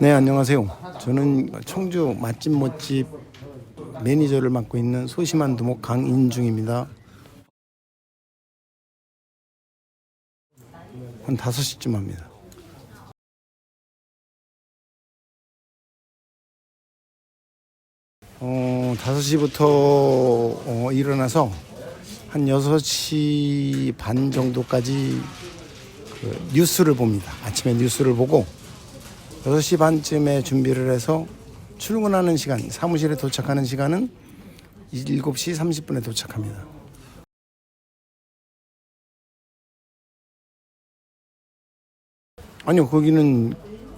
네, 안녕하세요. 저는 청주 맛집 멋집 매니저를 맡고 있는 소심한 두목 강인중입니다. 한 5시쯤 합니다. 어, 5시부터 어, 일어나서 한 6시 반 정도까지 그 뉴스를 봅니다. 아침에 뉴스를 보고 6시 반쯤에 준비를 해서 출근하는 시간, 사무실에 도착하는 시간은 7시 30분에 도착합니다. 아니요, 거기는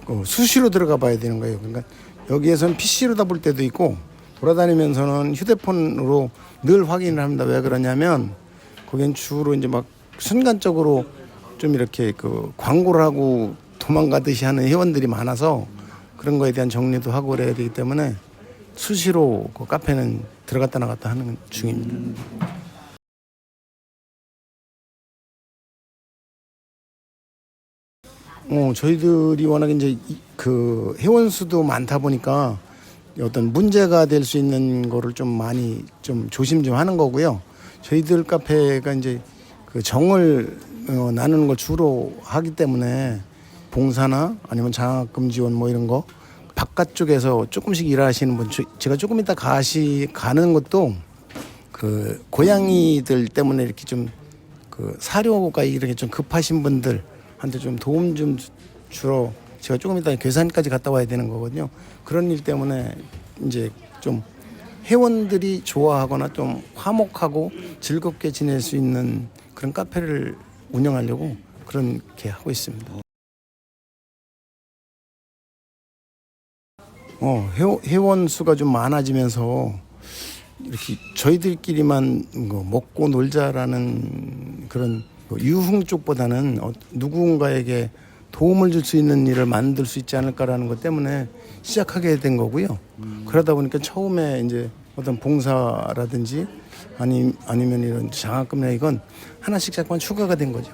어, 수시로 들어가 봐야 되는 거예요. 그러니까 여기에서는 PC로 다 볼 때도 있고 돌아다니면서는 휴대폰으로 늘 확인을 합니다. 왜 그러냐면 거긴 주로 이제 막 순간적으로 좀 이렇게 그 광고를 하고 도망가듯이 하는 회원들이 많아서 그런 거에 대한 정리도 하고 그래야 되기 때문에 수시로 그 카페는 들어갔다 나갔다 하는 중입니다. 어, 저희들이 워낙 이제 이- 그 회원 수도 많다 보니까 어떤 문제가 될 수 있는 거를 좀 많이 좀 조심 좀 하는 거고요. 저희들 카페가 이제 그 정을 어, 나누는 걸 주로 하기 때문에 봉사나 아니면 장학금 지원 뭐 이런 거 바깥쪽에서 조금씩 일하시는 분 저- 제가 조금 이따 가시 가는 것도 그 고양이들 때문에 이렇게 좀 그 사료가 이렇게 좀 급하신 분들한테 좀 도움 좀 주- 주러 제가 조금 이따 괴산까지 갔다 와야 되는 거거든요. 그런 일 때문에 이제 좀 회원들이 좋아하거나 좀 화목하고 즐겁게 지낼 수 있는 그런 카페를 운영하려고 그렇게 하고 있습니다. 어, 회원, 회원 수가 좀 많아지면서 이렇게 저희들끼리만 뭐 먹고 놀자라는 그런 뭐 유흥 쪽보다는 어, 누군가에게 도움을 줄 수 있는 일을 만들 수 있지 않을까라는 것 때문에 시작하게 된 거고요. 그러다 보니까 처음에 이제 어떤 봉사라든지 아니 아니면 이런 장학금이나 이건 하나씩 자꾸만 추가가 된 거죠.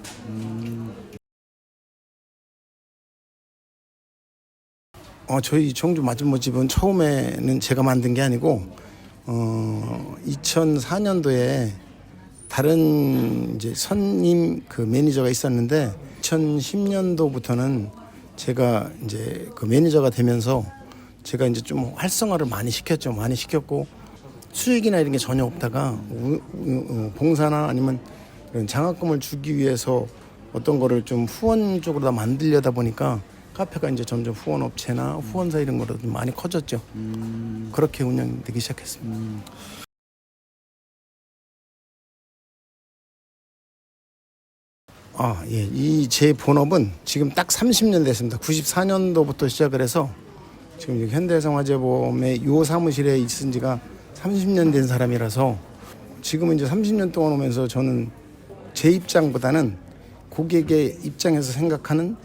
어, 저희 청주 맛집모집은 처음에는 제가 만든 게 아니고 어, 2004년도에 다른 이제 선임 그 매니저가 있었는데 2010년도부터는 제가 이제 그 매니저가 되면서 제가 이제 좀 활성화를 많이 시켰죠. 많이 시켰고 수익이나 이런 게 전혀 없다가 우- 우- 어, 봉사나 아니면 장학금을 주기 위해서 어떤 거를 좀 후원 쪽으로 다 만들려다 보니까 카페가 이제 점점 후원 업체나 후원사 이런 거로 좀 많이 커졌죠. 그렇게 운영되기 시작했습니다. 아, 예. 이 제 본업은 지금 딱 30년 됐습니다. 94년도부터 시작을 해서 지금 여기 현대해상화재보험의 요 사무실에 있은 지가 30년 된 사람이라서 지금 이제 30년 동안 오면서 저는 제 입장보다는 고객의 입장에서 생각하는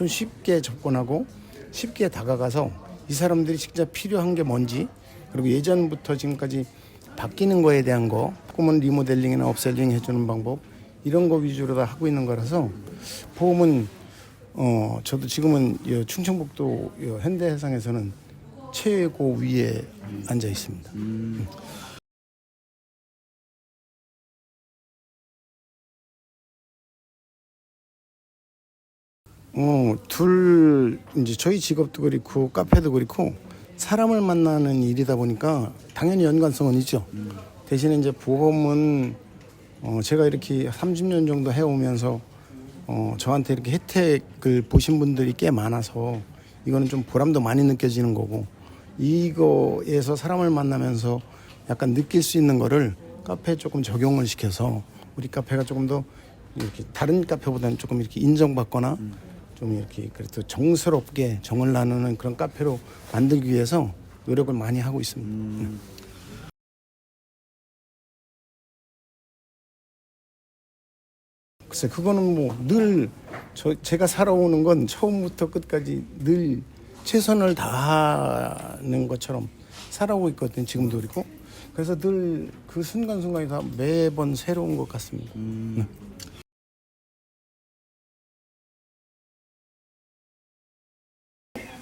좀 쉽게 접근하고 쉽게 다가가서 이 사람들이 진짜 필요한 게 뭔지 그리고 예전부터 지금까지 바뀌는 거에 대한 거 꿈은 리모델링이나 업셀링 해주는 방법 이런 거 위주로 다 하고 있는 거라서 보험은 어 저도 지금은 이 충청북도 이 현대해상에서는 최고 위에 앉아 있습니다. 어, 둘 이제 저희 직업도 그렇고 카페도 그렇고 사람을 만나는 일이다 보니까 당연히 연관성은 있죠. 대신에 이제 보험은 어, 제가 이렇게 30년 정도 해오면서 어, 저한테 이렇게 혜택을 보신 분들이 꽤 많아서 이거는 좀 보람도 많이 느껴지는 거고 이거에서 사람을 만나면서 약간 느낄 수 있는 거를 카페에 조금 적용을 시켜서 우리 카페가 조금 더 이렇게 다른 카페보다는 조금 이렇게 인정받거나 좀 이렇게 그래도 정스럽게 정을 나누는 그런 카페로 만들기 위해서 노력을 많이 하고 있습니다. 글쎄 그거는 뭐 늘 저 제가 살아오는 건 처음부터 끝까지 늘 최선을 다하는 것처럼 살아오고 있거든요. 지금도 그렇고 그래서 늘 그 순간순간이 다 매번 새로운 것 같습니다. 네.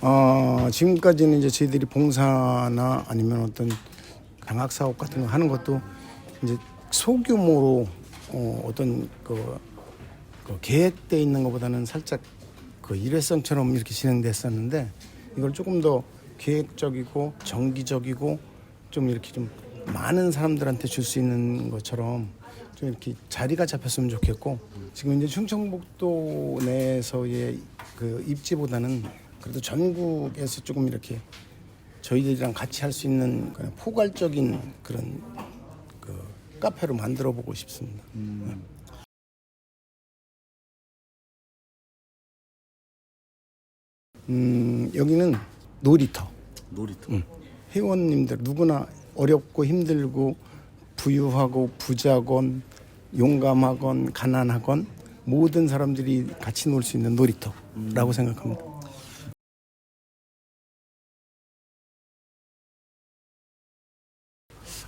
어, 지금까지는 이제 저희들이 봉사나 아니면 어떤 방학 사업 같은 거 하는 것도 이제 소규모로 어, 어떤 그, 그 계획돼 있는 것보다는 살짝 그 일회성처럼 이렇게 진행됐었는데 이걸 조금 더 계획적이고 정기적이고 좀 이렇게 좀 많은 사람들한테 줄 수 있는 것처럼 좀 이렇게 자리가 잡혔으면 좋겠고 지금 이제 충청북도 내에서의 그 입지보다는 그래도 전국에서 조금 이렇게 저희들이랑 같이 할 수 있는 그냥 포괄적인 그런 그 카페로 만들어 보고 싶습니다. 음, 여기는 놀이터. 놀이터. 음. 회원님들 누구나 어렵고 힘들고 부유하고 부자건 용감하건 가난하건 모든 사람들이 같이 놀 수 있는 놀이터라고 생각합니다.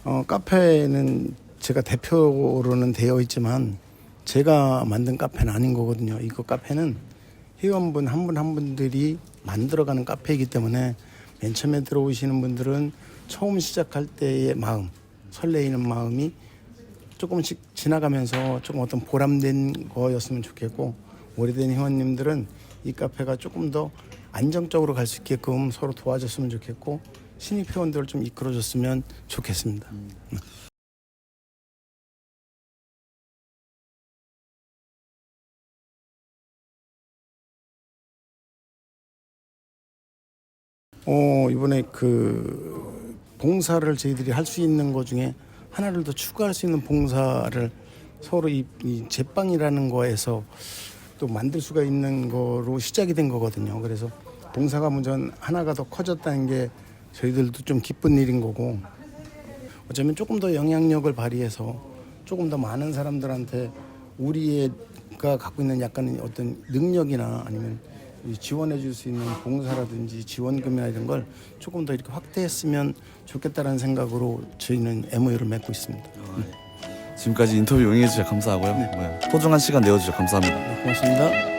어, 카페는 제가 대표로는 되어 있지만 제가 만든 카페는 아닌 거거든요. 이거 카페는 회원분 한 분 한 분들이 만들어가는 카페이기 때문에 맨 처음에 들어오시는 분들은 처음 시작할 때의 마음, 설레이는 마음이 조금씩 지나가면서 조금 어떤 보람된 거였으면 좋겠고 오래된 회원님들은 이 카페가 조금 더 안정적으로 갈 수 있게끔 서로 도와줬으면 좋겠고 신입 회원들을 좀 이끌어줬으면 좋겠습니다. 어 이번에 그 봉사를 저희들이 할 수 있는 것 중에 하나를 더 추가할 수 있는 봉사를 서로 이, 이 제빵이라는 거에서 또 만들 수가 있는 거로 시작이 된 거거든요. 그래서 봉사가 먼저 하나가 더 커졌다는 게 저희들도 좀 기쁜 일인 거고 어쩌면 조금 더 영향력을 발휘해서 조금 더 많은 사람들한테 우리가 갖고 있는 약간 어떤 능력이나 아니면 이 지원해 줄 수 있는 봉사라든지 지원금이나 이런 걸 조금 더 이렇게 확대했으면 좋겠다라는 생각으로 저희는 MOU를 맺고 있습니다. 지금까지 인터뷰 응해주셔서 감사하고요. 네. 소중한 시간 내어주셔서 감사합니다. 네, 고맙습니다.